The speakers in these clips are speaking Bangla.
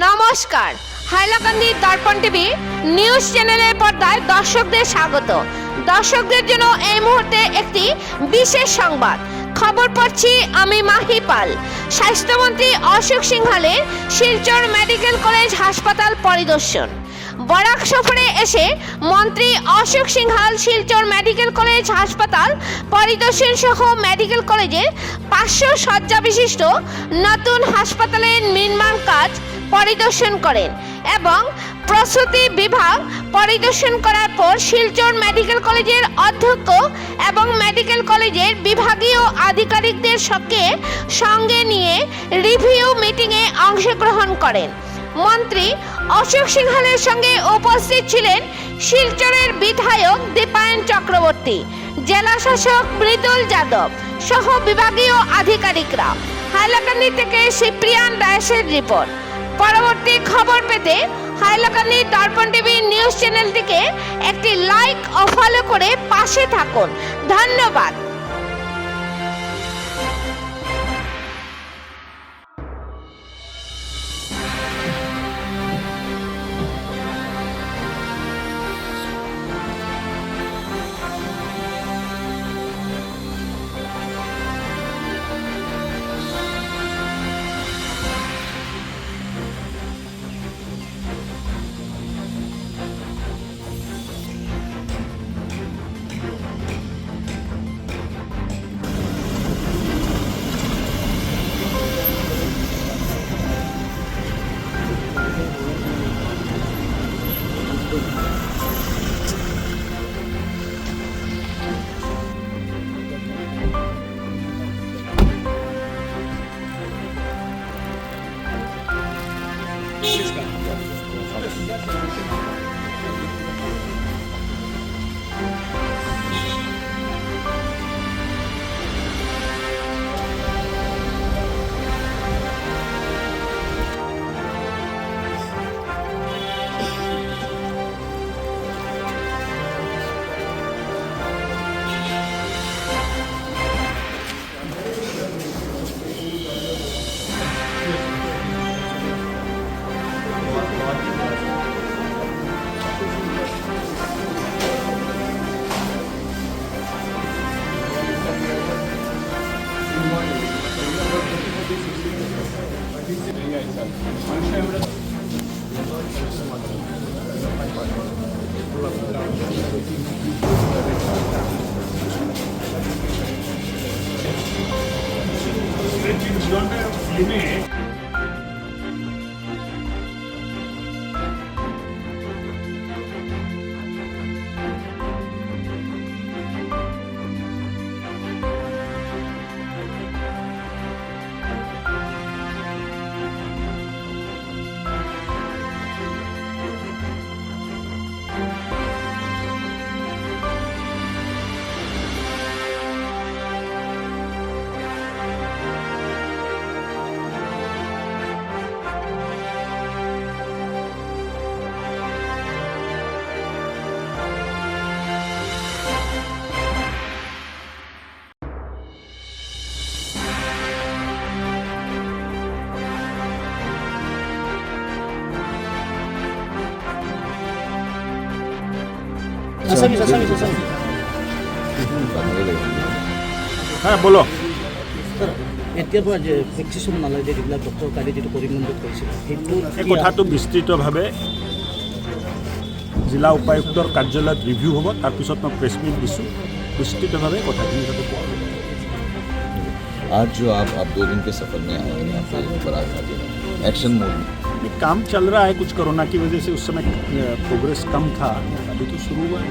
নমস্কার। হাইলাকান্দি দর্পণ টিভি নিউজ চ্যানেলের পর্দায় দর্শকদের স্বাগত। দর্শকদের জন্য এই মুহূর্তে একটি বিশেষ সংবাদ। খবর পড়ছি আমি মাহি পাল। স্বাস্থ্যমন্ত্রী অশোক সিংহালের শিলচর মেডিকেল কলেজ হাসপাতাল পরিদর্শন। বরাক সফরে এসে মন্ত্রী অশোক সিংহাল শিলচর মেডিকেল কলেজ হাসপাতাল পরিদর্শন সহ মেডিকেল কলেজের পাঁচশো শয্যা বিশিষ্ট নতুন হাসপাতালের নির্মাণ কাজ পরিদর্শন করেন এবং প্রসূতি বিভাগ পরিদর্শন করার পর শিলচর মেডিকেল কলেজের অধ্যক্ষ এবং মেডিকেল কলেজের বিভাগীয় আধিকারিকদের সঙ্গে সঙ্গে নিয়ে রিভিউ মিটিংয়ে অংশগ্রহণ করেন। মন্ত্রী অশোক সিংহালের সঙ্গে উপস্থিত ছিলেন শিলচরের বিধায়ক দীপায়ন চক্রবর্তী, জেলা শাসক মৃদুল যাদব সহ বিভাগীয় আধিকারিকরা। হাইলাকান্দি থেকে সিপ্রিয়ান দাসের রিপোর্ট। পরবর্তী খবর পেতে হাইলাকান্দি দর্পণ টিভি নিউজ চ্যানেলটিকে একটি লাইক ও ফলো করে পাশে থাকুন। ধন্যবাদ। ですか。দুজনের ফিল্মে আসামি আসামি আসামি হ্যাঁ বলো এতিয়াৰ পৰা যে ভেকচিনেশ্যন নালাগে যে যিবিলাক ডক্টৰ কালি যিটো কৰিমগঞ্জত কৰিছিল সেইটো এই কথাটো বিস্তৃতভাৱে জিলা উপায়ুক্তৰ কাৰ্যালয়ত ৰিভিউ হ'ব তাৰপিছত মই প্ৰেছ মিট দিছোঁ বিস্তৃতভাৱে কথাখিনি যাতে কোৱা হ'ব आज जो आप आप दो दिन के सफर में आए हैं यहाँ पे बरात आगे एक्शन मोड में ये काम चल रहा है कुछ कोरोना की वजह से उस समय प्रोग्रेस कम था अभी तो शुरू हुआ है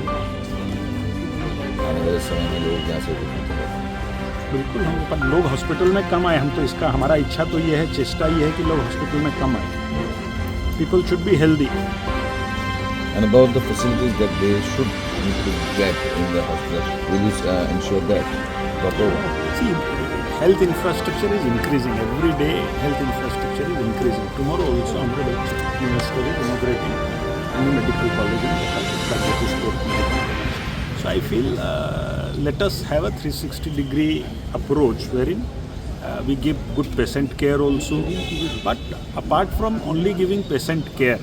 हैं बिल्कुल हम पर लोग हॉस्पिटल में कम आए हम तो इसका हमारा इच्छा तो ये है चेष्टा ये है कि लोग हॉस्पिटल में कम आए people should be healthy And about the facilities that they should need to get in the hospital, will you uh, ensure that proper? See, health infrastructure is increasing. Every day, health infrastructure is increasing. Tomorrow also, Honorable Minister is inaugurating a new medical college in College. So I feel uh, let us have a 360 degree approach wherein Uh, we give good patient care also. But apart from only giving patient care,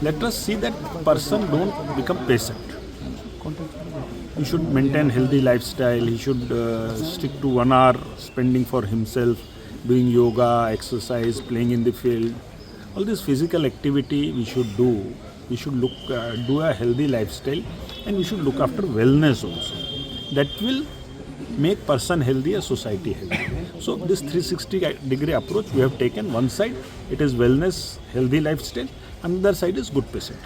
let us see that person don't become patient. He should maintain healthy lifestyle. He should uh, stick to one hour spending for himself, doing yoga, exercise, playing in the field. All this physical activity we should do. We should look uh, do a healthy lifestyle, and we should look after wellness also. That will make person healthy, a society healthy. So this 360 degree approach we have taken. One side it is wellness, healthy lifestyle. Another side is good patient.